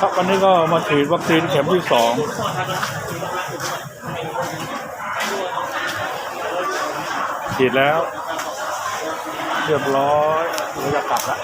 ครับวันนี้ก็มาฉีดวัคซีนเข็มที่สองฉีดแล้ว เรียบร้อยเราจะกลับแล้ว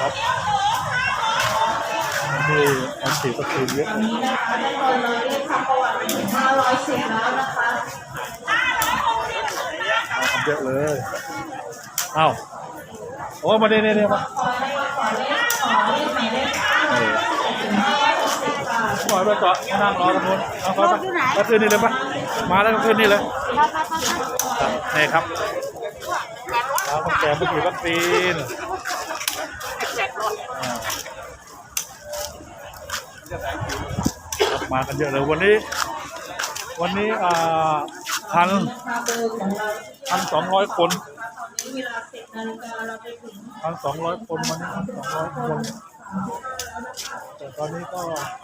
ครับนี่อันฉีดวัคซีนเยอะนี้นะคะได้เลยเลยทำประวัติไปถึง500สิบแล้วนะคะเยอะเลย เอ้า โอ้มาเนี่ยเนี่ยเนี่ยมาขอเลขขอเลขขอเลขหมายเลขห้าเออถึง560บาทปล่อยไปต่อนั่งรอตรงนู้นเอาไปไปไปคืนนี่เลยปะมาแล้วก็คืนนี่เลยครับนี่ครับเราต้องแจกผู้ฉีดวัคซีนอ่าครับมากันเยอะเลยวันนี้ วันนี้อ่าพันมาเบอร์ของเราพันสองร้อยคนตอนนี้ เวลา10นาฬิกาเราไปถึงพันสองร้อยคนวันนี้พันสองร้อยคน แต่ตอนนี้ก็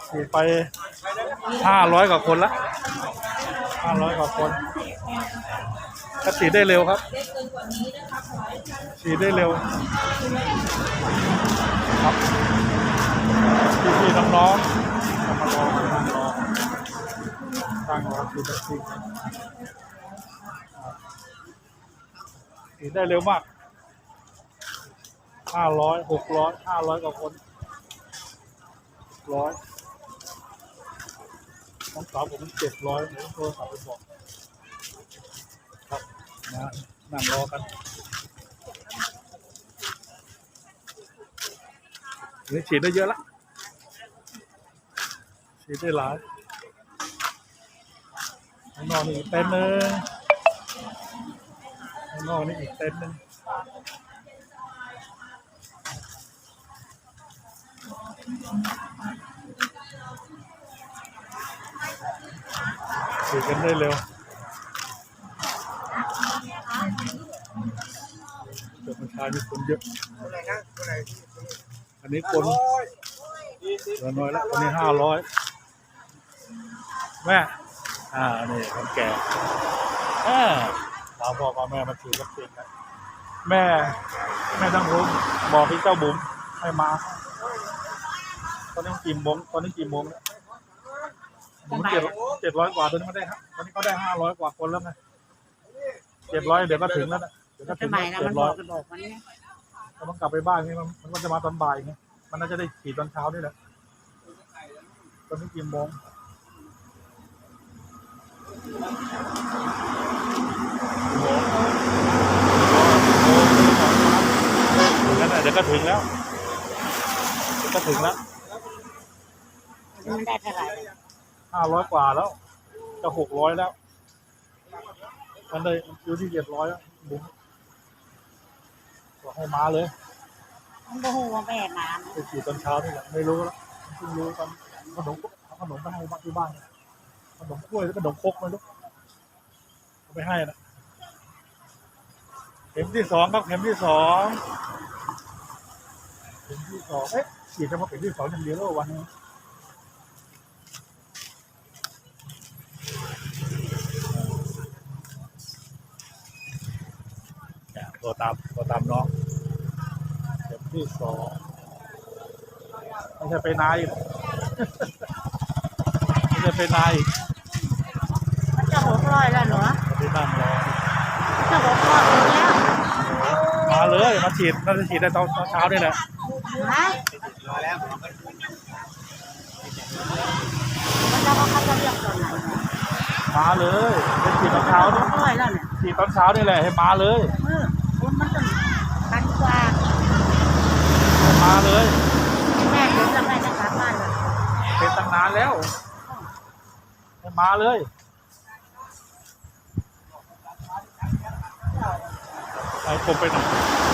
ฉีดไปห้าร้อยกว่าคนละห้าร้อยกว่าคนก็ฉีดได้เร็วครับฉีดได้เร็วครับพี่พี่ๆน้องๆมารอนั่งรอตั้งรอฉีดวัคซี ฉีดได้เร็วมากห้าร้อยหกร้อยห้าร้อยกว่าคนร้อยน้องสาวผมเจ็ดร้อยผมโทรศัพท์ไปบอกครับนะนั่งรอกันนี่ฉีดได้เยอะละฉีดได้หลายข้างนอกนี่อีกเต็นท์หนึ่งข้าง นอกนี่อีกเต็นท์หนึ่งฉีดกันได้เร็วเดี๋ยวประชาชนคนเยอะอันนี้คนเหลือน้อยแล้วอันนี้ห้าร้อยแม่ อ่า นี่คนแก่อ่า พาพ่อพาแม่มาฉีดวัคซีนกันแม่ แม่ทั้งรุ้งบอกพี่เจ้าบุ๋มให้มาตอนนี้กี่โมงตอนนี้กี่โมงแล้วบุ๋มเจ็ดเจ็ดร้อยกว่าตอนนี้เขาได้ฮะตอนนี้เขาได้ห้าร้อยกว่าคนแล้วไงเจ็ดร้อยเดี๋ยวก็ถึงแล้วนะเดี๋ยวก็ถึสงมัยนะเจ็มัดนบร้ออยกกันบอกมันเนี่ยถ้ามันกลับไปบ้านนี่มันมันก็จะมาตอนบ่ายไงมันน่าจะได้ขี่ตอนเช้านี่แหละตอนนี้กี่โมงถึงแล้วนะเดี๋ยวก็ ถึงแล้วเดี๋ยวก็ถึงแล้วมันได้เท่าไหร่ห้าร้อยกว่าแล้ว จะหกร้อยแล้ว มันได้อยู่ที่เจ็ดร้อยแล้วบุ๋มบอกให้มาเลยมันบ่ฮู้ว่าแม่มาไปขี่ตอนเช้านี่แหละไม่รู้แล้วเพิ่งรู้ตอนขนมเอาขนมไปให้บ้านที่บ้านขนมกล้วยแล้วขนมครกไม่รู้เอาไปให้นะเข็มที่สองครับเข็มที่สอง เข็มที่สองเอ๊ะฉีดเฉพาะเข็มที่สองอย่างเดียวแล้ววันนี้ตัวตามตัวตามน้องเข็มที่สองไม่ใช่ไปนายไม่ใช่ไปนายมันจะหกร้อยแล้วเหรอไม่ได้งรอจะหกร้อยแล้วมาเลยมาฉีดน่าจะฉีดได้ตอนตอนเช้านี่แหละ ฮะมันจะว่าเขาจะเรียกตอนไหนมาเลยเป็นฉีตอนเช้าหนี่กร้อยแล้วเนี่ยฉีตอนเช้านี่แหละให้มาเลยเออมันต้องพันกว่ามาเลยแม่เห็นแล้วแม่จะกลับบ้านเลยเป็นตั้งนานแล้วให้มาเลยไปผมไปหน่อย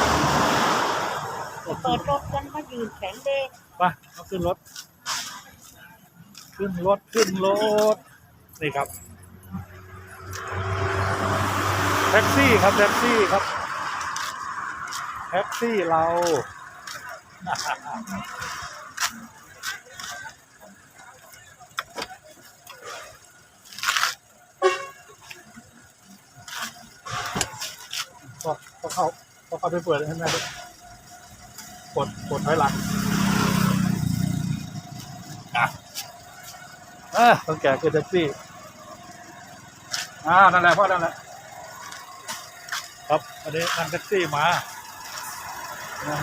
เปิดรถกันมายืนแข็งเด้ไปเอาขึ้นรถ ขึ้นรถขึ้นรถ นี่ครับ แท็กซี่ครับแท็กซี่ครับ แท็กซี่เรา ก็ก็เข้าก็เข้าไปเปิดให้แม่ด้วย กดกดถอยหลังอะเออต้องแก่คือแท็กซี่อ่านั่นแหละพ่อนั่นแหละครับวันนี้นั่งแท็กซี่มานะ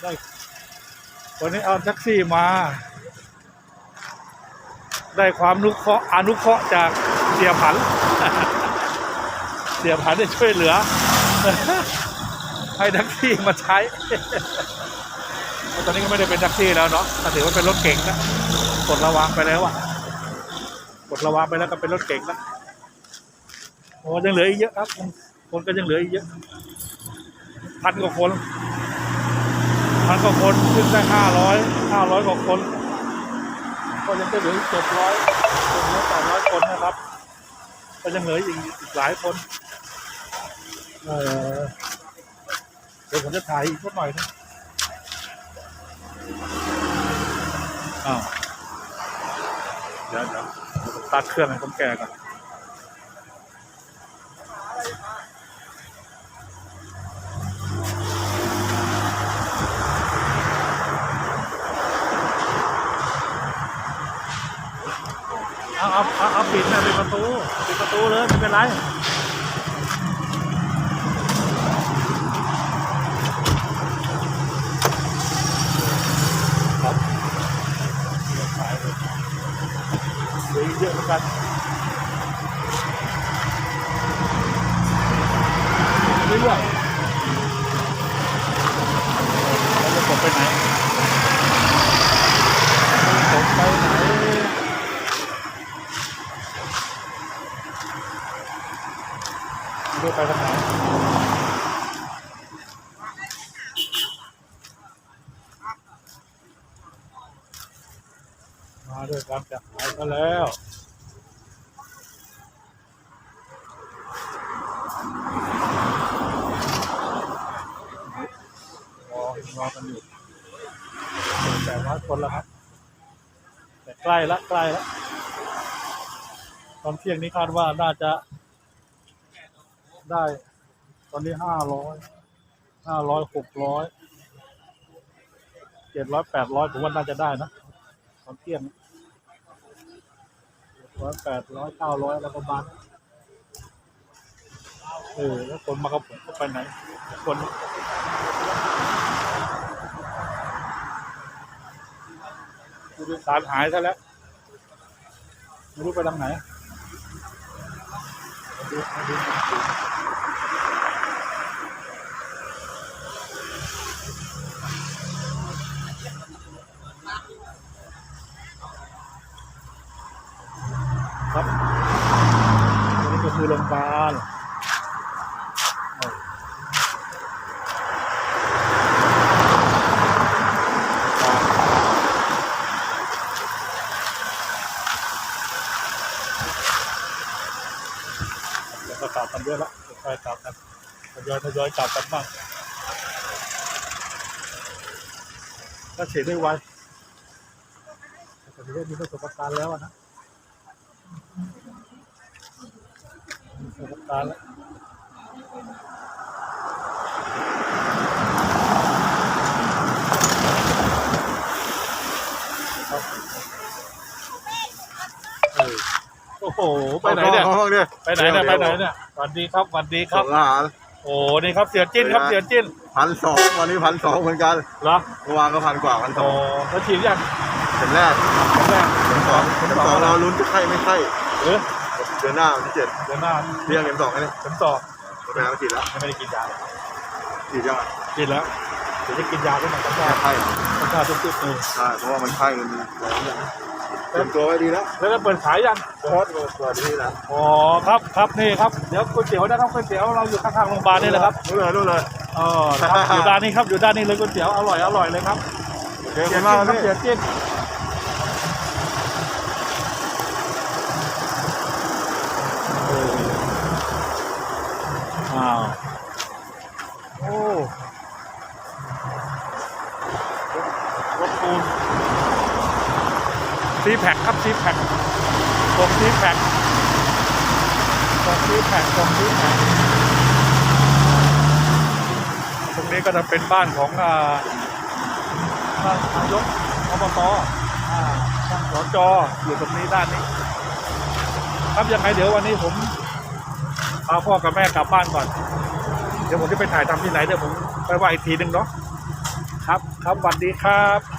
ได้วันนี้เอาแท็กซี่มา ได้ความนุเคราะห์อนุเคราะห์จากเสียผัน เสียผันได้ช่วยเหลือ ให้แท็กซี่มาใช้ ตอนนี้ก็ไม่ได้เป็นแท็กซี่แล้วเนาะถือว่าเป็นรถเก๋งนะกดระวังไปแล้วอะกดระวังไปแล้วก็เป็นรถเก๋งนะโอ้ยังเหลืออีกเยอะครับ คนก็ยังเหลืออีกเยอะ พันกว่าคน พันกว่าคนขึ้นได้ห้าร้อยห้าร้อยกว่าคน ก็ยังจะเหลืออีกเจ็ดร้อยเจ็ดร้อยแปดร้อยคนนะครับ ก็ยังเหลืออีกอีกหลายคน เออเดี๋ยวผมจะถ่ายอีกสักหน่อยนะอ้าวเดี๋ยวเดี๋ยวผมตัดเครื่องให้ผมแก่ก่อนเอาเอาเอาเอาปิดนะปิดประตูปิดประตูเลยไม่เป็นไร ครับขายเลยเหลืออีกเยอะเหมือนกันเรื่อยๆแล้วจะกดไปไหนจะกดไปไหนไม่รู้ไปทางไหน มาด้วยความจะหายก็แล้วรอรอกันอยู่แปดร้อยคนแล้วครับ แต่ใกล้ละใกล้ละตอนเที่ยงนี้คาดว่าน่าจะได้ ตอนนี้ห้าร้อยห้าร้อยหกร้อยเจ็ดร้อยแปดร้อยผมว่าน่าจะได้นะ อนเที่ยงร้อยแปดร้อยเก้าร้อยแล้วประมาณนั้นเออ แล้วคนมากับผมก็ไปไหน คนผู้โดยสารหายซะแล้วไม่รู้ไปทางไหนดูดูครับอันนี้ก็คือ โรงพยาบาลก็กลับกันเยอะละค่อยๆกลับกันทยอยทยอยกลับกันบ้างก็เสียได้ไวแต่ถือว่ามีประสบการณ์แล้วนะ ประสบการณ์แล้วครับเออโอ้โห ไปไหนเนี่ย ห้องเนี่ยไปไหนเนี่ย ไปไหนเนี่ยสวัสดีครับสวัสดีคสรัอบงอาหารโอ้ นี่ครับ เสียจิ้นครับ เสียจิ้นพันสองวันนี้พันสองเหมือนกันเหรอ เมื่อวานก็พันกว่าพันสโอ้องแล้วฉีดยังเข็มแรกเข็มแรกเข็มสองเข็มสองเราลุ้นจะไข้ไม่ไข้เออ เดือนหน้าวันที่เจ็ดเดือนหน้าเรียกเข็มสองไอ้นี่เข็มสองไปหามาฉีดแล้วยังไม่ได้กินยาเลยฉีดยังไงกินแล้วเดี๋ยวจะกินยาด้วยนะต้องแก้ยาไข้ต้องยาทุกๆเออใช่เพราะว่ามันไข้มันมีแรงเนี่ยเตรียมตัวไว้ดีแล้วแล้วก็เปิดขายยังโค้ดสวัสดีนะอ๋อครับครับนี่ครับเดี๋ยวก๋วยเตี๋ยวนะครับก๋วยเตี๋ยวเราอยู่ข้างๆโรงพยาบาลนี่แหละครับรู้เลยรู้เลยอ๋อครับอยู่ด้านนี้ครับอยู่ด้านนี้เลยก๋วยเตี๋ยวอร่อยอร่อยเลยครับโอเคขอบคุณมากครับพี่เสียจิ้นเอออ้าวโอ้รถปูน ซีแพคครับซีแพคส่งซีแพคส่งซีแพคส่งซีแพ็คก็จะเป็นบ้านของอ่าท่านนายกอบตท่านสจอยู่ตรงนี้ด้านนี้ ครับยังไงเดี๋ยววันนี้ผมพาพ่อกับแม่กลับบ้านก่อน เดี๋ยวผมจะไปถ่ายทำที่ไหนเดี๋ยวผมไปว่าอีกทีหนึ่งเนาะครับ ครับสวัสดีครับ